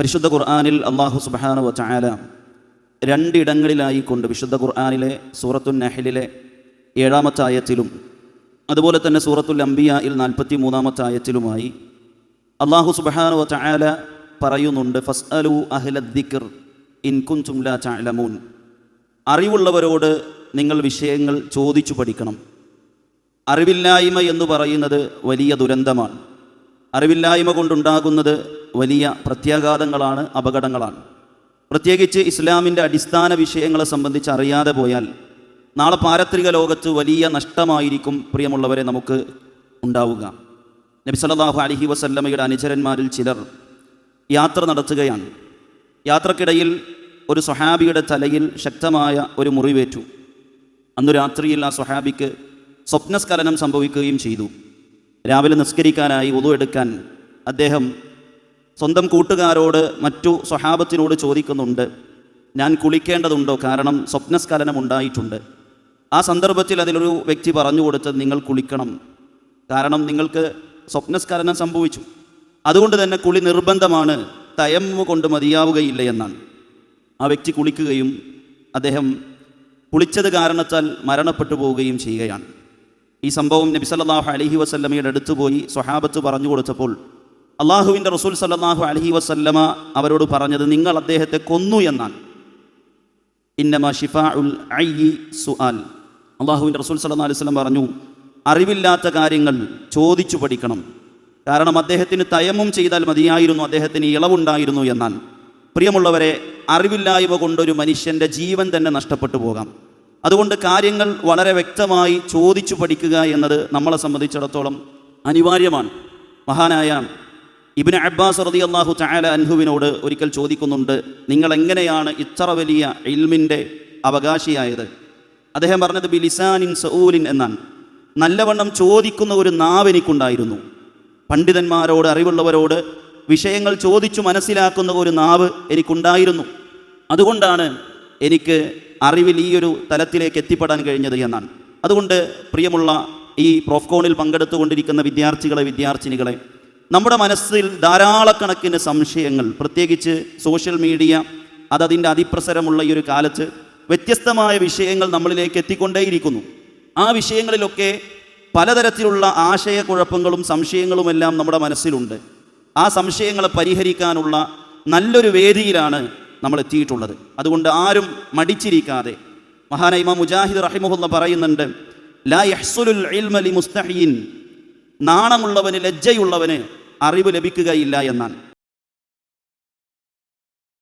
പരിശുദ്ധ ഖുർആാനിൽ അള്ളാഹു സുബാനു വച്ചായാല രണ്ടിടങ്ങളിലായി കൊണ്ട് വിശുദ്ധ ഖുർആാനിലെ സൂറത്തുൽ നഹലിലെ ഏഴാമത്തെ ആയത്തിലും അതുപോലെ തന്നെ സൂറത്തുൽ അംബിയയിൽ നാൽപ്പത്തി മൂന്നാമത്തെ ആയത്തിലുമായി അള്ളാഹു സുബാന വച്ചായാല പറയുന്നുണ്ട് ഫസ് അലു അഹ്ലദ്ദിക്കർ ഇൻകുൻ ചുംല ചാലമൂൻ അറിവുള്ളവരോട് നിങ്ങൾ വിഷയങ്ങൾ ചോദിച്ചു പഠിക്കണം. അറിവില്ലായ്മ എന്ന് പറയുന്നത് വലിയ ദുരന്തമാണ്. അറിവില്ലായ്മ കൊണ്ടുണ്ടാകുന്നത് വലിയ പ്രത്യാഘാതങ്ങളാണ് അപകടങ്ങളാണ്. പ്രത്യേകിച്ച് ഇസ്ലാമിന്റെ അടിസ്ഥാന വിഷയങ്ങളെ സംബന്ധിച്ച് അറിയാതെ പോയാൽ നാളെ പാരത്രിക ലോകത്ത് വലിയ നഷ്ടമായിരിക്കും പ്രിയമുള്ളവരെ നമുക്ക് ഉണ്ടാവുക. നബി സല്ലല്ലാഹു അലൈഹി വസല്ലമയുടെ അനുചരന്മാരിൽ ചിലർ യാത്ര നടത്തുകയാണ്. യാത്രക്കിടയിൽ ഒരു സ്വഹാബിയുടെ തലയിൽ ശക്തമായ ഒരു മുറിവേറ്റു. അന്നു രാത്രിയിൽ ആ സ്വഹാബിക്ക് സ്വപ്നസ്ഖലനം സംഭവിക്കുകയും ചെയ്തു. രാവിലെ നിസ്കരിക്കാനായി ഉതു എടുക്കാൻ അദ്ദേഹം സ്വന്തം കൂട്ടുകാരോട് മറ്റു സ്വഹാബത്തിനോട് ചോദിക്കുന്നുണ്ട്. ഞാൻ കുളിക്കേണ്ടതുണ്ടോ? കാരണം സ്വപ്നസ്ഖലനം ഉണ്ടായിട്ടുണ്ട്. ആ സന്ദർഭത്തിൽ അതിലൊരു വ്യക്തി പറഞ്ഞു കൊടുത്തത് നിങ്ങൾ കുളിക്കണം. കാരണം നിങ്ങൾക്ക് സ്വപ്നസ്ഖലനം സംഭവിച്ചു. അതുകൊണ്ട് തന്നെ കുളി നിർബന്ധമാണ്. തയമ്മ കൊണ്ട് മതിയാവുകയില്ല എന്നാണ്. ആ വ്യക്തി കുളിക്കുകയും അദ്ദേഹം കുളിച്ചത് കാരണത്താൽ മരണപ്പെട്ടു പോവുകയും ചെയ്യുകയാണ്. ഈ സംഭവം നബി അലഹി അലൈഹി വസല്ലമയുടെ അടുത്ത് പോയി സ്വഹാബത്ത് പറഞ്ഞു കൊടുത്തപ്പോൾ അള്ളാഹുവിന്റെ റസൂൽ സല്ലാഹു അലഹി വസല്ലമ അവരോട് പറഞ്ഞത് നിങ്ങൾ അദ്ദേഹത്തെ കൊന്നു എന്നാണ്. ഇന്നമ ഷിഫാ ഉൽ ഐ സുആൽ. അള്ളാഹുവിന്റെ റസൂൽ സല്ലാ അലൈഹി വസല്ലം പറഞ്ഞു അറിവില്ലാത്ത കാര്യങ്ങൾ ചോദിച്ചു പഠിക്കണം. കാരണം അദ്ദേഹത്തിന് തയമും ചെയ്താൽ മതിയായിരുന്നു അദ്ദേഹത്തിന് ഇളവുണ്ടായിരുന്നു എന്നാൽ പ്രിയമുള്ളവരെ അറിവില്ലായ്മ കൊണ്ടൊരു മനുഷ്യന്റെ ജീവൻ തന്നെ നഷ്ടപ്പെട്ടു പോകാം. അതുകൊണ്ട് കാര്യങ്ങൾ വളരെ വ്യക്തമായി ചോദിച്ചു പഠിക്കുക എന്നത് നമ്മളെ സംബന്ധിച്ചിടത്തോളം അനിവാര്യമാണ് മഹാനായ ഇബിന് അബ്ബാസ് റതി അള്ളാഹു ചായാല അൻഹുവിനോട് ഒരിക്കൽ ചോദിക്കുന്നുണ്ട് നിങ്ങൾ എങ്ങനെയാണ് ഇത്ര വലിയ ഇൽമിന്റെ അവകാശിയായത്? അദ്ദേഹം പറഞ്ഞത് ബിലിസാനിൻ സഊലിൻ എന്നാണ്. നല്ലവണ്ണം ചോദിക്കുന്ന ഒരു നാവ് എനിക്കുണ്ടായിരുന്നു. പണ്ഡിതന്മാരോട് അറിവുള്ളവരോട് വിഷയങ്ങൾ ചോദിച്ചു മനസ്സിലാക്കുന്ന ഒരു നാവ് എനിക്കുണ്ടായിരുന്നു. അതുകൊണ്ടാണ് എനിക്ക് അറിവിൽ ഈ ഒരു തലത്തിലേക്ക് എത്തിപ്പെടാൻ കഴിഞ്ഞത് എന്നാണ്. അതുകൊണ്ട് പ്രിയമുള്ള ഈ പ്രോഫ്കോണിൽ പങ്കെടുത്തുകൊണ്ടിരിക്കുന്ന വിദ്യാർത്ഥികളെ വിദ്യാർത്ഥിനികളെ നമ്മുടെ മനസ്സിൽ ധാരാളക്കണക്കിന് സംശയങ്ങൾ പ്രത്യേകിച്ച് സോഷ്യൽ മീഡിയ അതതിന്റെ അതിപ്രസരമുള്ള ഈ ഒരു കാലത്ത് വ്യത്യസ്തമായ വിഷയങ്ങൾ നമ്മളിലേക്ക് എത്തിക്കൊണ്ടേയിരിക്കുന്നു. ആ വിഷയങ്ങളിലൊക്കെ പലതരത്തിലുള്ള ആശയക്കുഴപ്പങ്ങളും സംശയങ്ങളുമെല്ലാം നമ്മുടെ മനസ്സിലുണ്ട്. ആ സംശയങ്ങളെ പരിഹരിക്കാനുള്ള നല്ലൊരു വേദിയിലാണ് നമ്മൾ എത്തിയിട്ടുള്ളത്. അതുകൊണ്ട് ആരും മടിച്ചിരിക്കാതെ. മഹാനൈമ മുജാഹിദ് റഹിമുല്ല പറയുന്നുണ്ട് ലാ യഹ്സുലുൽ ഇൽമ ലി മുസ്തഹീൻ നാണമുള്ളവന് ലജ്ജയുള്ളവന് അറിവ് ലഭിക്കുകയില്ല എന്നാണ്.